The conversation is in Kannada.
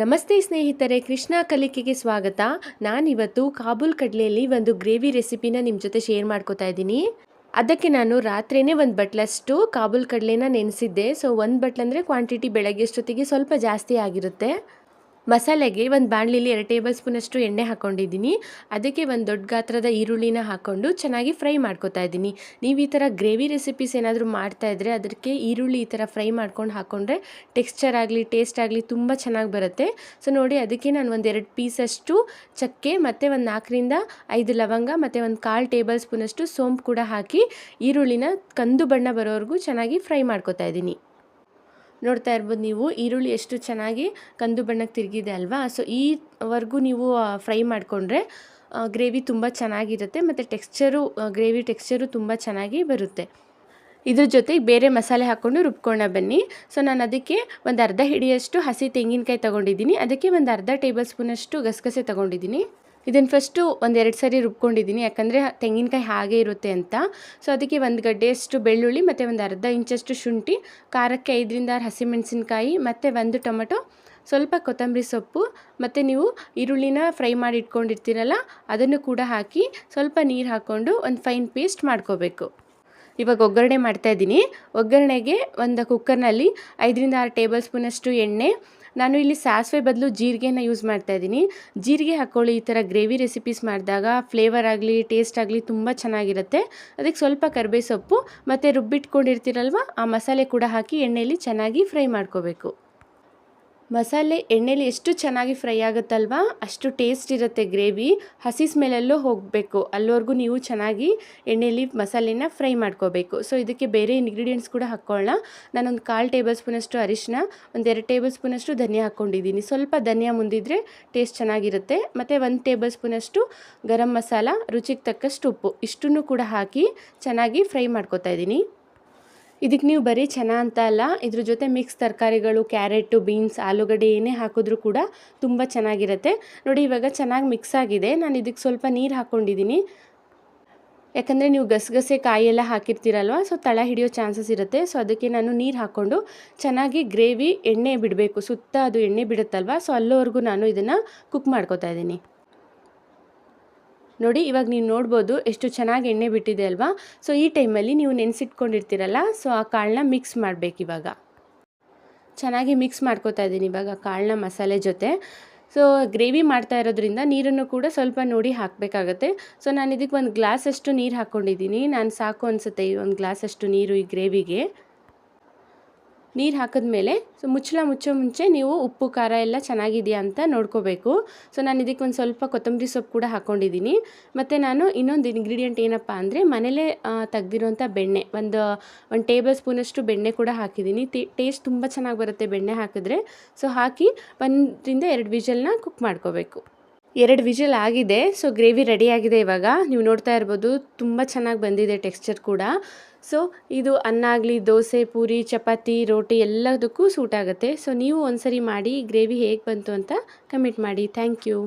ನಮಸ್ತೆ ಸ್ನೇಹಿತರೆ, ಕೃಷ್ಣ ಕಲಿಕೆಗೆ ಸ್ವಾಗತ. ನಾನಿವತ್ತು ಕಾಬೂಲ್ ಕಡಲೆಯಲ್ಲಿ ಒಂದು ಗ್ರೇವಿ ರೆಸಿಪಿನ ನಿಮ್ಮ ಜೊತೆ ಶೇರ್ ಮಾಡ್ಕೋತಾ ಇದ್ದೀನಿ. ಅದಕ್ಕೆ ನಾನು ರಾತ್ರಿಯೇ ಒಂದು ಬಟ್ಲಷ್ಟು ಕಾಬೂಲ್ ಕಡಲೆನ ನೆನೆಸಿದ್ದೆ. ಸೊ ಒಂದು ಬಟ್ಲಂದರೆ ಕ್ವಾಂಟಿಟಿ ಬೆಳಗ್ಗೆ ಅಷ್ಟೊತ್ತಿಗೆ ಸ್ವಲ್ಪ ಜಾಸ್ತಿ ಆಗಿರುತ್ತೆ. ಮಸಾಲೆಗೆ ಒಂದು ಬಾಣಲಿಲಿ ಎರಡು ಟೇಬಲ್ ಸ್ಪೂನಷ್ಟು ಎಣ್ಣೆ ಹಾಕ್ಕೊಂಡಿದ್ದೀನಿ ಅದಕ್ಕೆ ಒಂದು ದೊಡ್ಡ ಗಾತ್ರದ ಈರುಳ್ಳಿನ ಹಾಕ್ಕೊಂಡು ಚೆನ್ನಾಗಿ ಫ್ರೈ ಮಾಡ್ಕೊತಾ ಇದ್ದೀನಿ. ನೀವು ಈ ಥರ ಗ್ರೇವಿ ರೆಸಿಪೀಸ್ ಏನಾದರೂ ಮಾಡ್ತಾ ಇದ್ದರೆ ಅದಕ್ಕೆ ಈರುಳ್ಳಿ ಈ ಥರ ಫ್ರೈ ಮಾಡ್ಕೊಂಡು ಹಾಕ್ಕೊಂಡ್ರೆ ಟೆಕ್ಸ್ಚರ್ ಆಗಲಿ, ಟೇಸ್ಟ್ ಆಗಲಿ ತುಂಬ ಚೆನ್ನಾಗಿ ಬರುತ್ತೆ. ಸೊ ನೋಡಿ ಅದಕ್ಕೆ ನಾನು ಒಂದು ಎರಡು ಪೀಸಷ್ಟು ಚಕ್ಕೆ ಮತ್ತು ಒಂದು ನಾಲ್ಕರಿಂದ ಐದು ಲವಂಗ ಮತ್ತು ಒಂದು ಕಾಲು ಟೇಬಲ್ ಸ್ಪೂನಷ್ಟು ಸೋಂಪು ಕೂಡ ಹಾಕಿ ಈರುಳ್ಳಿನ ಕಂದು ಬಣ್ಣ ಬರೋವರೆಗೂ ಚೆನ್ನಾಗಿ ಫ್ರೈ ಮಾಡ್ಕೊತಾ ಇದ್ದೀನಿ. ನೋಡ್ತಾ ಇರ್ಬೋದು ನೀವು. ಈರುಳ್ಳಿ ಎಷ್ಟು ಚೆನ್ನಾಗಿ ಕಂದು ಬಣ್ಣಕ್ಕೆ ತಿರುಗಿದೆ ಅಲ್ವಾ? ಸೊ ಈವರೆಗೂ ನೀವು ಫ್ರೈ ಮಾಡಿಕೊಂಡ್ರೆ ಗ್ರೇವಿ ತುಂಬ ಚೆನ್ನಾಗಿರುತ್ತೆ ಮತ್ತು ಟೆಕ್ಸ್ಚರು ಗ್ರೇವಿ ಟೆಕ್ಸ್ಚರು ತುಂಬ ಚೆನ್ನಾಗಿ ಬರುತ್ತೆ. ಇದ್ರ ಜೊತೆಗೆ ಬೇರೆ ಮಸಾಲೆ ಹಾಕ್ಕೊಂಡು ರುಬ್ಕೊಂಡ ಬನ್ನಿ. ಸೊ ನಾನು ಅದಕ್ಕೆ ಒಂದು ಅರ್ಧ ಹಿಡಿಯಷ್ಟು ಹಸಿ ತೆಂಗಿನಕಾಯಿ ತೊಗೊಂಡಿದ್ದೀನಿ. ಅದಕ್ಕೆ ಒಂದು ಅರ್ಧ ಟೇಬಲ್ ಸ್ಪೂನಷ್ಟು ಗಸಗಸೆ ತೊಗೊಂಡಿದ್ದೀನಿ. ಇದನ್ನು ಫಸ್ಟು ಒಂದೆರಡು ಸರಿ ರುಬ್ಕೊಂಡಿದ್ದೀನಿ. ಯಾಕಂದರೆ ತೆಂಗಿನಕಾಯಿ ಹಾಗೆ ಇರುತ್ತೆ ಅಂತ. ಸೊ ಅದಕ್ಕೆ ಒಂದು ಗಡ್ಡೆಯಷ್ಟು ಬೆಳ್ಳುಳ್ಳಿ, ಮತ್ತು ಒಂದು ಅರ್ಧ ಇಂಚಷ್ಟು ಶುಂಠಿ, ಖಾರಕ್ಕೆ ಐದರಿಂದ ಆರು ಹಸಿಮೆಣಸಿನ್ಕಾಯಿ, ಮತ್ತು ಒಂದು ಟೊಮೆಟೊ, ಸ್ವಲ್ಪ ಕೊತ್ತಂಬರಿ ಸೊಪ್ಪು, ಮತ್ತು ನೀವು ಈರುಳ್ಳಿನ ಫ್ರೈ ಮಾಡಿ ಇಟ್ಕೊಂಡಿರ್ತೀರಲ್ಲ, ಅದನ್ನು ಕೂಡ ಹಾಕಿ ಸ್ವಲ್ಪ ನೀರು ಹಾಕ್ಕೊಂಡು ಒಂದು ಫೈನ್ ಪೇಸ್ಟ್ ಮಾಡ್ಕೋಬೇಕು. ಇವಾಗ ಒಗ್ಗರಣೆ ಮಾಡ್ತಾಯಿದ್ದೀನಿ ಒಗ್ಗರಣೆಗೆ ಒಂದು ಕುಕ್ಕರ್ನಲ್ಲಿ ಐದರಿಂದ ಆರು ಟೇಬಲ್ ಸ್ಪೂನಷ್ಟು ಎಣ್ಣೆ ನಾನು ಇಲ್ಲಿ ಸಾಸಿವೆ ಬದಲು ಜೀರಿಗೆನ ಯೂಸ್ ಮಾಡ್ತಾ ಇದ್ದೀನಿ. ಜೀರಿಗೆ ಹಾಕ್ಕೊಳ್ಳಿ ಈ ಥರ ಗ್ರೇವಿ ರೆಸಿಪೀಸ್ ಮಾಡಿದಾಗ ಫ್ಲೇವರ್ ಆಗಲಿ ಟೇಸ್ಟ್ ಆಗಲಿ ತುಂಬ ಚೆನ್ನಾಗಿರುತ್ತೆ. ಅದಕ್ಕೆ ಸ್ವಲ್ಪ ಕರ್ಬೇ ಸೊಪ್ಪು ಮತ್ತು ರುಬ್ಬಿಟ್ಕೊಂಡಿರ್ತೀರಲ್ವ, ಆ ಮಸಾಲೆ ಕೂಡ ಹಾಕಿ ಎಣ್ಣೆಯಲ್ಲಿ ಚೆನ್ನಾಗಿ ಫ್ರೈ ಮಾಡ್ಕೋಬೇಕು. ಮಸಾಲೆ ಎಣ್ಣೆಲಿ ಎಷ್ಟು ಚೆನ್ನಾಗಿ ಫ್ರೈ ಆಗುತ್ತಲ್ವಾ? ಅಷ್ಟು ಟೇಸ್ಟ್ ಇರುತ್ತೆ ಗ್ರೇವಿ. ಹಸಿ ಸ್ಮೆಲಲ್ಲೂ ಹೋಗಬೇಕು. ಅಲ್ಲಿವರೆಗೂ ನೀವು ಚೆನ್ನಾಗಿ ಎಣ್ಣೆಲಿ ಮಸಾಲೆನ ಫ್ರೈ ಮಾಡ್ಕೋಬೇಕು. ಸೊ ಇದಕ್ಕೆ ಬೇರೆ ಇಂಗ್ರೀಡಿಯೆಂಟ್ಸ್ ಕೂಡ ಹಾಕ್ಕೊಳ್ಳೋಣ ನಾನೊಂದು ಕಾಲು ಟೇಬಲ್ ಸ್ಪೂನಷ್ಟು ಅರಿಶಿನ ಎರಡು ಟೇಬಲ್ ಸ್ಪೂನಷ್ಟು ಧನಿಯಾ ಹಾಕ್ಕೊಂಡಿದ್ದೀನಿ. ಸ್ವಲ್ಪ ಧನಿಯಾ ಮುಂದಿದ್ರೆ ಟೇಸ್ಟ್ ಚೆನ್ನಾಗಿರುತ್ತೆ. ಮತ್ತು ಒಂದು ಟೇಬಲ್ ಸ್ಪೂನಷ್ಟು ಗರಂ ಮಸಾಲ, ರುಚಿಗೆ ತಕ್ಕಷ್ಟು ಉಪ್ಪು. ಇಷ್ಟನ್ನು ಕೂಡ ಹಾಕಿ ಚೆನ್ನಾಗಿ ಫ್ರೈ ಮಾಡ್ಕೊತಾ ಇದ್ದೀನಿ. ಇದಕ್ಕೆ ನೀವು ಬರೀ ಚೆನ್ನ ಅಂತ ಅಲ್ಲ, ಇದ್ರ ಜೊತೆ ಮಿಕ್ಸ್ ತರಕಾರಿಗಳು ಕ್ಯಾರೆಟು ಬೀನ್ಸ್ ಆಲೂಗಡ್ಡೆ ಏನೇ ಹಾಕಿದ್ರೂ ಕೂಡ ತುಂಬ ಚೆನ್ನಾಗಿರುತ್ತೆ. ನೋಡಿ, ಇವಾಗ ಚೆನ್ನಾಗಿ ಮಿಕ್ಸ್ ಆಗಿದೆ. ನಾನು ಇದಕ್ಕೆ ಸ್ವಲ್ಪ ನೀರು ಹಾಕ್ಕೊಂಡಿದ್ದೀನಿ ಯಾಕಂದರೆ ನೀವು ಗಸಗಸೆ ಕಾಯಿಯೆಲ್ಲ ಹಾಕಿರ್ತೀರಲ್ವ ಸೊ ತಳ ಹಿಡಿಯೋ ಚಾನ್ಸಸ್ ಇರುತ್ತೆ. ಸೊ ಅದಕ್ಕೆ ನಾನು ನೀರು ಹಾಕ್ಕೊಂಡು ಚೆನ್ನಾಗಿ ಗ್ರೇವಿ ಎಣ್ಣೆ ಬಿಡಬೇಕು. ಸುತ್ತ ಅದು ಎಣ್ಣೆ ಬಿಡುತ್ತಲ್ವ ಸೊ ಅಲ್ಲೋವರೆಗೂ ನಾನು ಇದನ್ನು ಕುಕ್ ಮಾಡ್ಕೋತಾ ಇದ್ದೀನಿ ನೋಡಿ, ಇವಾಗ ನೀವು ನೋಡ್ಬೋದು ಎಷ್ಟು ಚೆನ್ನಾಗಿ ಎಣ್ಣೆ ಬಿಟ್ಟಿದೆ ಅಲ್ವಾ? ಸೊ ಈ ಟೈಮಲ್ಲಿ ನೀವು ನೆನೆಸಿಟ್ಕೊಂಡಿರ್ತೀರಲ್ಲ ಸೊ ಆ ಕಾಳನ್ನ ಮಿಕ್ಸ್ ಮಾಡಬೇಕು ಇವಾಗ. ಚೆನ್ನಾಗಿ ಮಿಕ್ಸ್ ಮಾಡ್ಕೋತಾ ಇದ್ದೀನಿ ಇವಾಗ ಕಾಳನ್ನ ಮಸಾಲೆ ಜೊತೆ. ಸೊ ಗ್ರೇವಿ ಮಾಡ್ತಾ ಇರೋದ್ರಿಂದ ನೀರನ್ನು ಕೂಡ ಸ್ವಲ್ಪ ನೋಡಿ ಹಾಕಬೇಕಾಗತ್ತೆ. ಸೊ ನಾನು ಇದಕ್ಕೆ ಒಂದು ಗ್ಲಾಸಷ್ಟು ನೀರು ಹಾಕ್ಕೊಂಡಿದ್ದೀನಿ ನಾನು ಸಾಕು ಅನಿಸುತ್ತೆ ಒಂದು ಗ್ಲಾಸಷ್ಟು ನೀರು ಈ ಗ್ರೇವಿಗೆ ನೀರು ಹಾಕಿದ್ಮೇಲೆ ಸೊ ಮುಚ್ಚಳ ಮುಚ್ಚೋ ಮುಂಚೆ ನೀವು ಉಪ್ಪು, ಖಾರ ಎಲ್ಲ ಚೆನ್ನಾಗಿದೆಯಾ ಅಂತ ನೋಡ್ಕೋಬೇಕು. ಸೊ ನಾನು ಇದಕ್ಕೆ ಒಂದು ಸ್ವಲ್ಪ ಕೊತ್ತಂಬರಿ ಸೊಪ್ಪು ಕೂಡ ಹಾಕ್ಕೊಂಡಿದ್ದೀನಿ ಮತ್ತು ನಾನು ಇನ್ನೊಂದು ಇಂಗ್ರೀಡಿಯೆಂಟ್ ಏನಪ್ಪ ಅಂದರೆ ಮನೇಲೇ ತೆಗ್ದಿರೋಂಥ ಬೆಣ್ಣೆ, ಒಂದು ಒಂದು ಟೇಬಲ್ ಸ್ಪೂನಷ್ಟು ಬೆಣ್ಣೆ ಕೂಡ ಹಾಕಿದ್ದೀನಿ ಟೇಸ್ಟ್ ತುಂಬ ಚೆನ್ನಾಗಿ ಬರುತ್ತೆ ಬೆಣ್ಣೆ ಹಾಕಿದ್ರೆ. ಸೊ ಹಾಕಿ ಒಂದರಿಂದ ಎರಡು ವಿಜಲ್ನ ಕುಕ್ ಮಾಡ್ಕೋಬೇಕು. ಎರಡು ವಿಜಲ್ ಆಗಿದೆ. ಸೊ ಗ್ರೇವಿ ರೆಡಿ ಆಗಿದೆ ಇವಾಗ. ನೀವು ನೋಡ್ತಾ ಇರ್ಬೋದು, ತುಂಬ ಚೆನ್ನಾಗಿ ಬಂದಿದೆ ಟೆಕ್ಸ್ಚರ್ ಕೂಡ. ಸೊ ಇದು ಅನ್ನ ಆಗಲಿ, ದೋಸೆ, ಪೂರಿ, ಚಪಾತಿ, ರೋಟಿ ಎಲ್ಲದಕ್ಕೂ ಸೂಟ್ ಆಗುತ್ತೆ. ಸೊ ನೀವು ಒಂದ್ಸರಿ ಮಾಡಿ ಗ್ರೇವಿ ಹೇಗೆ ಬಂತು ಅಂತ ಕಮೆಂಟ್ ಮಾಡಿ. Thank you